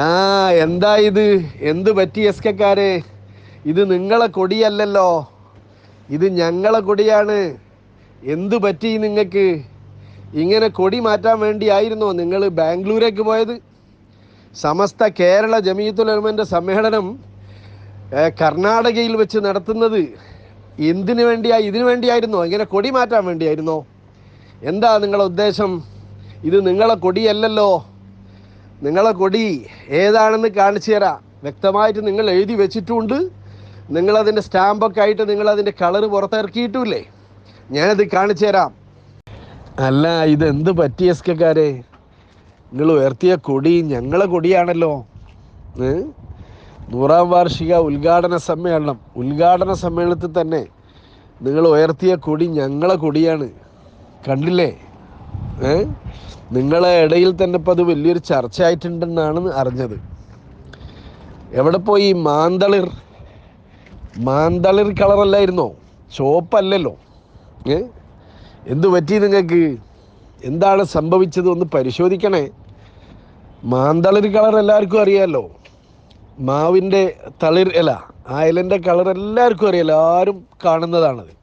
ആ എന്താ ഇത്? എന്ത് പറ്റി എസ് കെക്കാരെ ഇത് നിങ്ങളെ കൊടിയല്ലല്ലോ. ഇത് ഞങ്ങളെ കൊടിയാണ്. എന്തു പറ്റി നിങ്ങൾക്ക്? ഇങ്ങനെ കൊടി മാറ്റാൻ വേണ്ടിയായിരുന്നോ നിങ്ങൾ ബാംഗ്ലൂരേക്ക് പോയത്? സമസ്ത കേരള ജമീയത്തുൽ ഉലമന്റെ സമ്മേളനം കർണാടകയിൽ വെച്ച് നടത്തുന്നത് എന്തിനു വേണ്ടിയാ? ഇതിനു വേണ്ടിയായിരുന്നോ? ഇങ്ങനെ കൊടി മാറ്റാൻ വേണ്ടിയായിരുന്നോ? എന്താ നിങ്ങളുടെ ഉദ്ദേശം? ഇത് നിങ്ങളെ കൊടിയല്ലല്ലോ. നിങ്ങളെ കൊടി ഏതാണെന്ന് കാണിച്ചു തരാം. വ്യക്തമായിട്ട് നിങ്ങൾ എഴുതി വെച്ചിട്ടുണ്ട്. നിങ്ങളതിന്റെ സ്റ്റാമ്പൊക്കെ ആയിട്ട് നിങ്ങളതിന്റെ കളറ് പുറത്തിറക്കിയിട്ടുമില്ലേ ഞാനത് കാണിച്ചു തരാം. അല്ല ഇതെന്ത് പറ്റി എസ് നിങ്ങൾ ഉയർത്തിയ കൊടി ഞങ്ങളെ കൊടിയാണല്ലോ? നൂറാം വാർഷിക ഉദ്ഘാടന സമ്മേളനം. ഉദ്ഘാടന സമ്മേളനത്തിൽ തന്നെ നിങ്ങൾ ഉയർത്തിയ കൊടി ഞങ്ങളെ കൊടിയാണ്. കണ്ടില്ലേ? നിങ്ങളെ ഇടയിൽ തന്നെ ഇപ്പം അത് വലിയൊരു ചർച്ച ആയിട്ടുണ്ടെന്നാണ് അറിഞ്ഞത്. എവിടെ പോയി? മാന്തളിർ. മാന്തളിർ കളറല്ലായിരുന്നോ? ചുവപ്പല്ലല്ലോ. ഏ? എന്തു പറ്റി നിങ്ങൾക്ക്? എന്താണ് സംഭവിച്ചത്? ഒന്ന് പരിശോധിക്കണേ. മാന്തളിർ കളർ എല്ലാവർക്കും അറിയാമല്ലോ മാവിന്റെ തളിർ അല്ല ആ കളർ എല്ലാവർക്കും അറിയാം ആരും കാണുന്നതാണത്.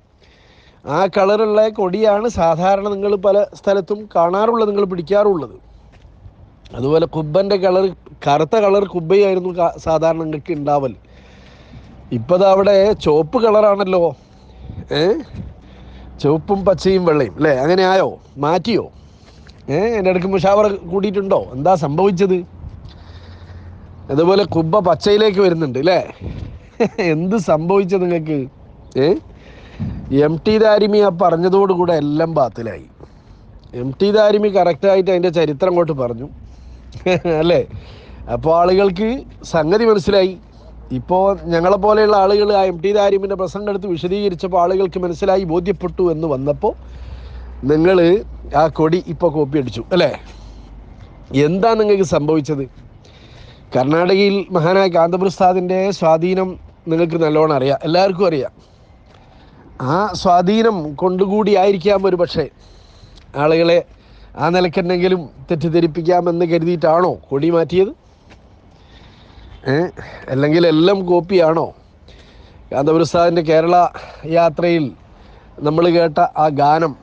ആ കളറുള്ള കൊടിയാണ് സാധാരണ നിങ്ങൾ പല സ്ഥലത്തും കാണാറുള്ളത് നിങ്ങൾ പിടിക്കാറുള്ളത്. അതുപോലെ കുബ്ബന്റെ കളർ കറുത്ത കളർ കുബ്ബയായിരുന്നു സാധാരണ നിങ്ങൾക്ക് ഉണ്ടാവൽ ഇപ്പത് അവിടെ ചുവപ്പ് കളറാണല്ലോ ഏ? ചുവപ്പും പച്ചയും വെള്ളയും അല്ലേ? അങ്ങനെ ആയോ? മാറ്റിയോ? ഏ? എന്റെ ഇടയ്ക്ക് മുഷാവർ കൂടിയിട്ടുണ്ടോ എന്താ സംഭവിച്ചത്? അതുപോലെ കുബ്ബ പച്ചയിലേക്ക് വരുന്നുണ്ട് അല്ലേ? എന്ത് സംഭവിച്ചത് നിങ്ങൾക്ക്? ഏ? എം ടി ദാരിമി ആ പറഞ്ഞതോടുകൂടെ എല്ലാം ബാത്തിലായി. എം ടി ദാരിമി കറക്റ്റായിട്ട് അതിന്റെ ചരിത്രം അങ്ങോട്ട് പറഞ്ഞു. അല്ലേ? അപ്പോൾ ആളുകൾക്ക് സംഗതി മനസ്സിലായി. ഇപ്പോൾ ഞങ്ങളെപ്പോലെയുള്ള ആളുകൾ ആ എം ടി ദാരിമിന്റെ പ്രസംഗം എടുത്ത് വിശദീകരിച്ചപ്പോൾ ആളുകൾക്ക് മനസ്സിലായി ബോധ്യപ്പെട്ടു എന്ന് വന്നപ്പോൾ നിങ്ങൾ ആ കൊടി ഇപ്പോൾ കോപ്പി അടിച്ചു. അല്ലേ? എന്താ നിങ്ങൾക്ക് സംഭവിച്ചത്? കർണാടകയിൽ മഹാനായ കാന്തപ്രസാദിന്റെ സ്വാധീനം നിങ്ങൾക്ക് നല്ലോണം അറിയാം. എല്ലാവർക്കും അറിയാം. ആ സ്വാധീനം കൊണ്ടുകൂടി ആയിരിക്കാം ഒരു പക്ഷേ. ആളുകളെ ആ നിലക്കെന്തെങ്കിലും തെറ്റിദ്ധരിപ്പിക്കാമെന്ന് കരുതിയിട്ടാണോ കൊടി മാറ്റിയത്? അല്ലെങ്കിൽ എല്ലാം കോപ്പിയാണോ? കാന്തപുരസാദിന്റെ കേരള യാത്രയിൽ നമ്മൾ കേട്ട ആ ഗാനം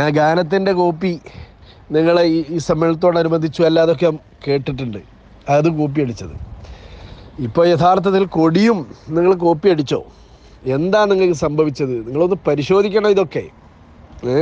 ആ ഗാനത്തിന്റെ കോപ്പി നിങ്ങൾ ഈ ഈ സമ്മേളനത്തോടനുബന്ധിച്ചു അല്ലാതൊക്കെ കേട്ടിട്ടുണ്ട്. അത് കോപ്പി അടിച്ചത് ഇപ്പോൾ യഥാർത്ഥത്തിൽ കൊടിയും നിങ്ങൾ കോപ്പി അടിച്ചോ എന്താ നിങ്ങൾക്ക് സംഭവിച്ചത്? നിങ്ങളൊന്ന് പരിശോധിക്കണം ഇതൊക്കെ. ഏ?